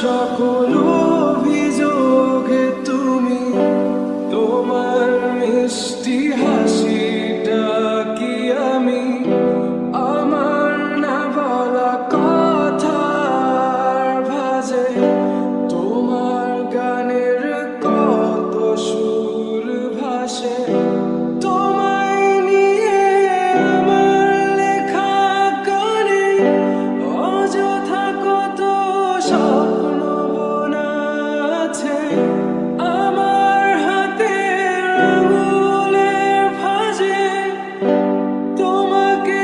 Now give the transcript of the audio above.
সকল অভিযোগে তুমি, তোমার মিষ্টি হাসিটা কি আমি? আমার না বলা কথার ভাজে, তোমার গানের কত সুর ভাসে। তোমায় তোমাকে